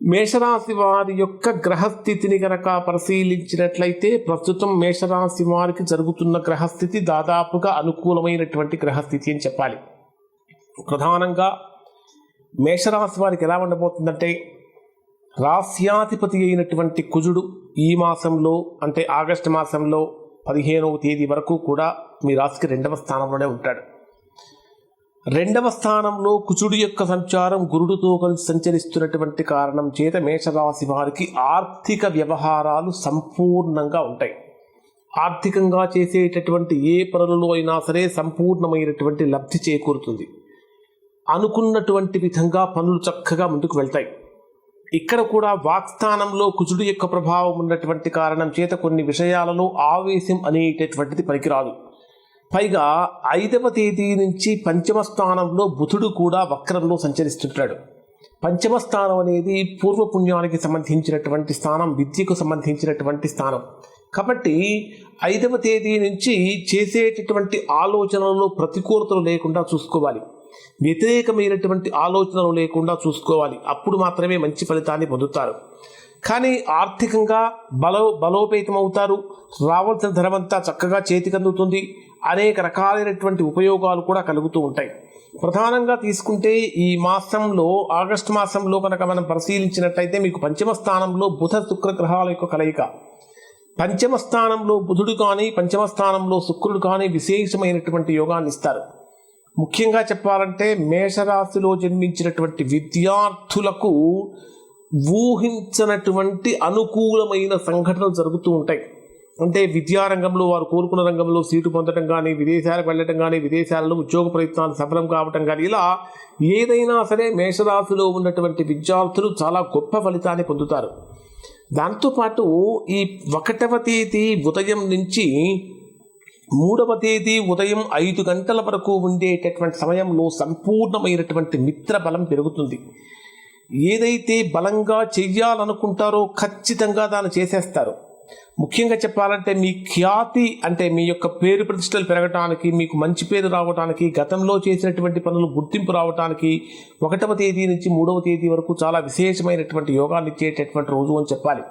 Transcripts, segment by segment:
మేషరాశి వారి యొక్క గ్రహస్థితిని గనక పరిశీలించినట్లయితే ప్రస్తుతం మేషరాశి వారికి జరుగుతున్న గ్రహస్థితి దాదాపుగా అనుకూలమైనటువంటి గ్రహస్థితి అని చెప్పాలి. ప్రధానంగా మేషరాశి వారికి ఎలా ఉండబోతుందంటే రాస్యాధిపతి అయినటువంటి కుజుడు ఈ మాసంలో అంటే ఆగస్టు మాసంలో పదిహేనవ తేదీ వరకు కూడా మీ రాశికి రెండవ స్థానంలోనే ఉంటాడు. రెండవ స్థానంలో కుచుడు యొక్క సంచారం గురుడుతో కలిసి సంచరిస్తున్నటువంటి కారణం చేత మేషరాశి వారికి ఆర్థిక వ్యవహారాలు సంపూర్ణంగా ఉంటాయి. ఆర్థికంగా చేసేటటువంటి ఏ పనులలో అయినా సరే సంపూర్ణమైనటువంటి లబ్ధి చేకూరుతుంది. అనుకున్నటువంటి విధంగా పనులు చక్కగా ముందుకు వెళ్తాయి. ఇక్కడ కూడా వాక్స్థానంలో కుజుడు యొక్క ప్రభావం ఉన్నటువంటి కారణం చేత కొన్ని విషయాలలో ఆవేశం అనేటటువంటిది పనికిరాదు. పైగా ఐదవ తేదీ నుంచి పంచమ స్థానంలో బుధుడు కూడా వక్రంలో సంచరిస్తుంటాడు. పంచమ స్థానం అనేది పూర్వపుణ్యానికి సంబంధించినటువంటి స్థానం విద్యకు సంబంధించినటువంటి స్థానం. కాబట్టి ఐదవ తేదీ నుంచి చేసేటటువంటి ఆలోచనలు ప్రతికూలతలు లేకుండా చూసుకోవాలి. వ్యతిరేకమైనటువంటి ఆలోచనలు లేకుండా చూసుకోవాలి. అప్పుడు మాత్రమే మంచి ఫలితాన్ని పొందుతారు. కానీ ఆర్థికంగా బలో బలోపేతం అవుతారు రావాల్సిన ధనమంతా చక్కగా చేతికందుతుంది. అనేక రకాలైనటువంటి ఉపయోగాలు కూడా కలుగుతూ ఉంటాయి. ప్రధానంగా తీసుకుంటే ఈ మాసంలో ఆగస్టు మాసంలో కనుక మనం పరిశీలించినట్లయితే మీకు పంచమ స్థానంలో బుధ శుక్ర గ్రహాల యొక్క కలయిక. పంచమ స్థానంలో బుధుడు కానీ పంచమ స్థానంలో శుక్రుడు కానీ విశేషమైనటువంటి యోగాన్ని ఇస్తారు. ముఖ్యంగా చెప్పాలంటే మేషరాశిలో జన్మించినటువంటి విద్యార్థులకు ఊహించనటువంటి అనుకూలమైన సంఘటనలు జరుగుతూ ఉంటాయి. అంటే విద్యారంగంలో వారు కోరుకున్న రంగంలో సీటు పొందడం కానీ విదేశాలకు వెళ్ళటం కానీ విదేశాలలో ఉద్యోగ ప్రయత్నాలు సఫలం కావటం కానీ ఇలా ఏదైనా సరే మేషరాశిలో ఉన్నటువంటి విద్యార్థులు చాలా గొప్ప ఫలితాన్ని పొందుతారు. దాంతోపాటు ఈ ఒకటవ తేదీ ఉదయం నుంచి మూడవ తేదీ ఉదయం ఐదు గంటల వరకు ఉండేటటువంటి సమయంలో సంపూర్ణమైనటువంటి మిత్ర బలం పెరుగుతుంది. ఏదైతే బలంగా చెయ్యాలనుకుంటారో ఖచ్చితంగా దాన్ని చేసేస్తారు. ముఖ్యంగా చెప్పాలంటే మీ ఖ్యాతి అంటే మీ యొక్క పేరు ప్రతిష్టలు పెరగటానికి మీకు మంచి పేరు రావడానికి గతంలో చేసినటువంటి పనులు గుర్తింపు రావడానికి ఒకటవ తేదీ నుంచి మూడవ తేదీ వరకు చాలా విశేషమైనటువంటి యోగాన్ని ఇచ్చేటటువంటి రోజు అని చెప్పాలి.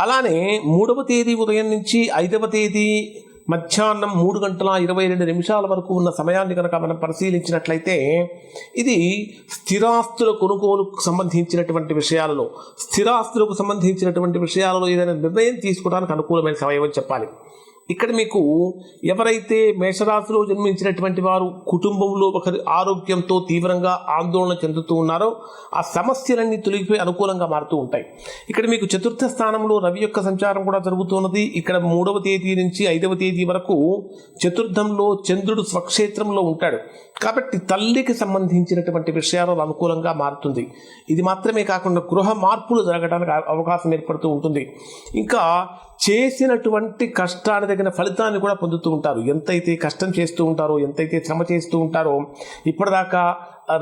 అలానే మూడవ తేదీ ఉదయం నుంచి ఐదవ తేదీ మధ్యాహ్నం మూడు గంటల ఇరవై రెండు నిమిషాల వరకు ఉన్న సమయాన్ని కనుక మనం పరిశీలించినట్లయితే ఇది స్థిరాస్తుల కొనుగోలుకు సంబంధించినటువంటి విషయాలలో స్థిరాస్తులకు సంబంధించినటువంటి విషయాలలో ఏదైనా నిర్ణయం తీసుకోవడానికి అనుకూలమైన సమయం అని చెప్పాలి. ఇక్కడ మీకు ఎవరైతే మేషరాశిలో జన్మించినటువంటి వారు కుటుంబంలో ఒకరి ఆరోగ్యంతో తీవ్రంగా ఆందోళన చెందుతూ ఉన్నారో ఆ సమస్యలన్నీ తొలగిపోయి అనుకూలంగా మారుతూ ఉంటాయి. ఇక్కడ మీకు చతుర్థ స్థానంలో రవి యొక్క సంచారం కూడా జరుగుతున్నది. ఇక్కడ మూడవ తేదీ నుంచి ఐదవ తేదీ వరకు చతుర్థంలో చంద్రుడు స్వక్షేత్రంలో ఉంటాడు. కాబట్టి తల్లికి సంబంధించినటువంటి విషయాలు అనుకూలంగా మారుతుంది. ఇది మాత్రమే కాకుండా గృహ మార్పులు జరగడానికి అవకాశం ఏర్పడుతూ ఉంటుంది. ఇంకా చేసినటువంటి కష్టాన్ని తగిన ఫలితాన్ని కూడా పొందుతూ ఉంటారు. ఎంతైతే కష్టం చేస్తూ ఉంటారో ఎంతైతే శ్రమ చేస్తూ ఉంటారో ఇప్పటిదాకా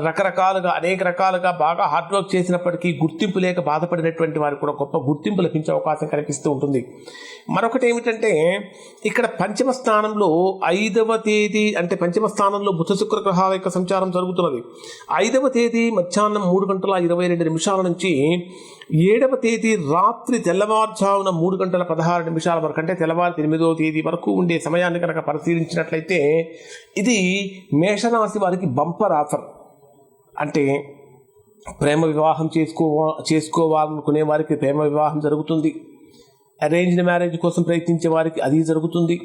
రకరకాలుగా అనేక రకాలుగా బాగా హార్డ్ వర్క్ చేసినప్పటికీ గుర్తింపు లేక బాధపడినటువంటి వారికి కూడా గొప్ప గుర్తింపు లభించే అవకాశం కనిపిస్తూ ఉంటుంది. మరొకటి ఏమిటంటే ఇక్కడ పంచమ స్థానంలో ఐదవ తేదీ అంటే పంచమ స్థానంలో బుధ శుక్ర గ్రహాల యొక్క సంచారం జరుగుతున్నది. ఐదవ తేదీ మధ్యాహ్నం మూడు గంటల ఇరవై రెండు నిమిషాల నుంచి ఏడవ తేదీ రాత్రి తెల్లవారుజామున మూడు గంటల పదహారు నిమిషాల వరకు అంటే తెల్లవారు ఎనిమిదవ తేదీ వరకు ఉండే సమయాన్ని కనుక పరిశీలించినట్లయితే ఇది మేషరాశి వారికి బంపర్ ఆఫర్. అంటే ప్రేమ వివాహం చేసుకో చేసుకోవాలనుకునే వారికి ప్రేమ వివాహం జరుగుతుంది. అరేంజ్డ్ మ్యారేజ్ కోసం ప్రయత్నించే వారికి అది జరుగుతుంది.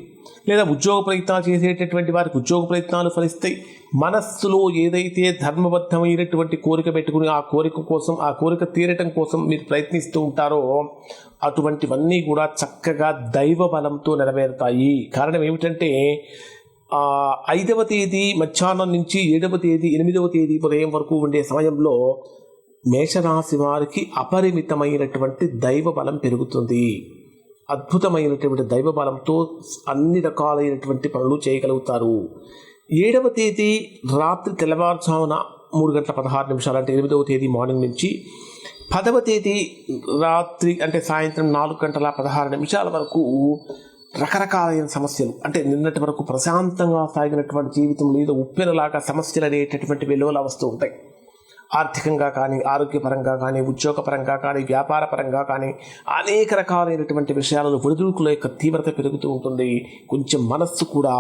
లేదా ఉద్యోగ ప్రయత్నాలు చేసేటటువంటి వారికి ఉద్యోగ ప్రయత్నాలు ఫలిస్తాయి. మనస్సులో ఏదైతే ధర్మబద్ధమైనటువంటి కోరిక పెట్టుకుని ఆ కోరిక కోసం ఆ కోరిక తీరటం కోసం మీరు ప్రయత్నిస్తూ ఉంటారో అటువంటివన్నీ కూడా చక్కగా దైవ బలంతో నెరవేరుతాయి. కారణం ఏమిటంటే ఐదవ తేదీ మధ్యాహ్నం నుంచి ఏడవ తేదీ ఎనిమిదవ తేదీ ఉదయం వరకు ఉండే సమయంలో మేషరాశి వారికి అపరిమితమైనటువంటి దైవ బలం పెరుగుతుంది. అద్భుతమైనటువంటి దైవ బలంతో అన్ని రకాలైనటువంటి పనులు చేయగలుగుతారు. ఏడవ తేదీ రాత్రి తెల్లవారుజామున మూడు గంటల పదహారు నిమిషాలు అంటే ఎనిమిదవ తేదీ మార్నింగ్ నుంచి పదవ తేదీ రాత్రి అంటే సాయంత్రం నాలుగు గంటల పదహారు నిమిషాల వరకు రకరకాలైన సమస్యలు. అంటే నిన్నటి వరకు ప్రశాంతంగా సాగినటువంటి జీవితం లేదా ఉప్పెనలాగా సమస్యలు అనేటటువంటి విలువలు వస్తూ ఉంటాయి. ఆర్థికంగా కానీ ఆరోగ్యపరంగా కానీ ఉద్యోగపరంగా కానీ వ్యాపార పరంగా కానీ అనేక రకాలైనటువంటి విషయాలలో ఒడిదుడుకుల యొక్క తీవ్రత పెరుగుతూ ఉంటుంది. కొంచెం మనస్సు కూడా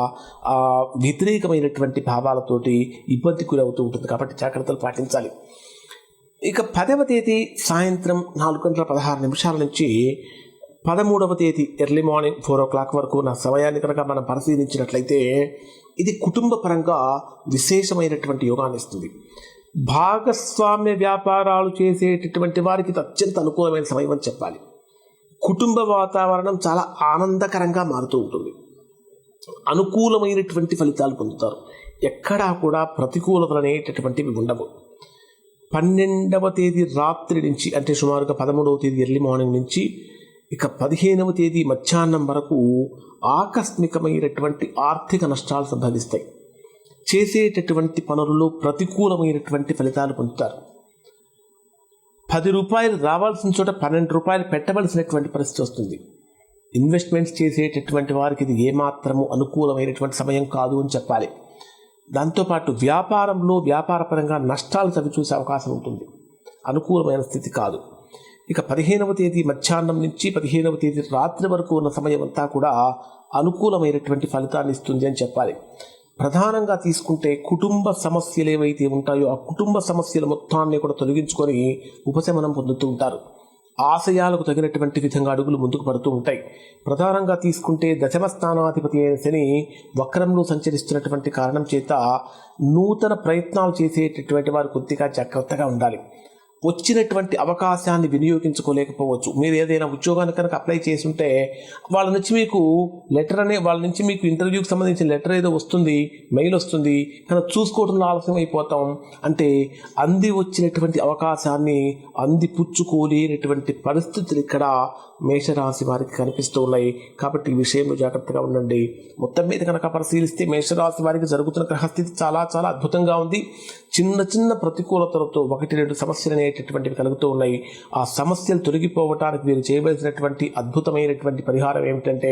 వ్యతిరేకమైనటువంటి భావాలతోటి ఇబ్బంది గురవుతూ ఉంటుంది. కాబట్టి జాగ్రత్తలు పాటించాలి. ఇక పదవ తేదీ సాయంత్రం నాలుగు గంటల పదహారు నిమిషాల నుంచి పదమూడవ తేదీ early morning four o'clock వరకు నా సమయాన్ని కనుక మనం పరిశీలించినట్లయితే ఇది కుటుంబ పరంగా విశేషమైనటువంటి యోగాన్ని ఇస్తుంది. భాగస్వామ్య వ్యాపారాలు చేసేటటువంటి వారికి అత్యంత అనుకూలమైన సమయం అని చెప్పాలి. కుటుంబ వాతావరణం చాలా ఆనందకరంగా మారుతూ ఉంటుంది. అనుకూలమైనటువంటి ఫలితాలు పొందుతారు. ఎక్కడా కూడా ప్రతికూలతలు అనేటటువంటివి ఉండవు. పన్నెండవ తేదీ రాత్రి నుంచి అంటే సుమారుగా పదమూడవ తేదీ ఎర్లీ మార్నింగ్ నుంచి ఇక పదిహేనవ తేదీ మధ్యాహ్నం వరకు ఆకస్మికమైనటువంటి ఆర్థిక నష్టాలు సంభవిస్తాయి. చేసేటటువంటి పనులలో ప్రతికూలమైనటువంటి ఫలితాలు పొందుతారు. పది రూపాయలు రావాల్సిన చోట పన్నెండు రూపాయలు పెట్టవలసినటువంటి పరిస్థితి వస్తుంది. ఇన్వెస్ట్మెంట్స్ చేసేటటువంటి వారికి ఇది ఏమాత్రము అనుకూలమైనటువంటి సమయం కాదు అని చెప్పాలి. దాంతోపాటు వ్యాపారంలో వ్యాపారపరంగా నష్టాలు చవిచూసే అవకాశం ఉంటుంది. అనుకూలమైన స్థితి కాదు. ఇక పదిహేనవ తేదీ మధ్యాహ్నం నుంచి పదిహేనవ తేదీ రాత్రి వరకు ఉన్న సమయం అంతా కూడా అనుకూలమైనటువంటి ఫలితాన్ని ఇస్తుంది అని చెప్పాలి. ప్రధానంగా తీసుకుంటే కుటుంబ సమస్యలు ఏవైతే ఉంటాయో ఆ కుటుంబ సమస్యల మొత్తాన్ని కూడా తొలగించుకొని ఉపశమనం పొందుతూ ఉంటారు. ఆశయాలకు తగినటువంటి విధంగా అడుగులు ముందుకు పడుతూ ఉంటాయి. ప్రధానంగా తీసుకుంటే దశమ స్థానాధిపతి అయిన శని వక్రంలో సంచరిస్తున్నటువంటి కారణం చేత నూతన ప్రయత్నాలు చేసేటటువంటి వారు కొద్దిగా జాగ్రత్తగా ఉండాలి. వచ్చినటువంటి అవకాశాన్ని వినియోగించుకోలేకపోవచ్చు. మీరు ఏదైనా ఉద్యోగానికి కనుక అప్లై చేసి ఉంటే వాళ్ళ నుంచి మీకు లెటర్ అనే వాళ్ళ నుంచి మీకు ఇంటర్వ్యూకి సంబంధించిన లెటర్ ఏదో వస్తుంది మెయిల్ వస్తుంది కానీ చూసుకోవడంలో ఆలస్యం అయిపోతాం. అంటే అంది వచ్చినటువంటి అవకాశాన్ని అంది పుచ్చుకోలేనటువంటి పరిస్థితులు ఇక్కడ మేషరాశి వారికి కనిపిస్తూ ఉన్నాయి. కాబట్టి ఈ విషయంలో జాగ్రత్తగా ఉండండి. మొత్తం మీద కనుక పరిశీలిస్తే మేషరాశి వారికి జరుగుతున్న గ్రహస్థితి చాలా చాలా అద్భుతంగా ఉంది. చిన్న చిన్న ప్రతికూలతలతో ఒకటి రెండు సమస్యలు అనేటటువంటివి కలుగుతూ ఉన్నాయి. ఆ సమస్యలు తొలగిపోవటానికి మీరు చేయవలసినటువంటి అద్భుతమైనటువంటి పరిహారం ఏమిటంటే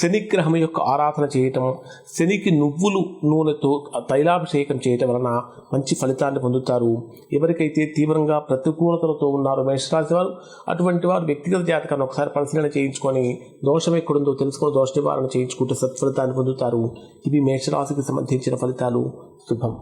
శనిగ్రహం యొక్క ఆరాధన చేయటం శనికి నువ్వులు నూనెతో తైలాభిషేకం చేయటం వలన మంచి ఫలితాన్ని పొందుతారు. ఎవరికైతే తీవ్రంగా ప్రతికూలతలతో ఉన్నారో మేషరాశి వారు అటువంటి వారు వ్యక్తిగత జాతకాన్ని ఒకసారి పరిశీలన చేయించుకొని దోషం ఎక్కడుందో తెలుసుకొని దోష నివారణ చేయించుకుంటే సత్ఫలితాన్ని పొందుతారు. ఇవి మేషరాశికి సంబంధించిన ఫలితాలు. శుభం.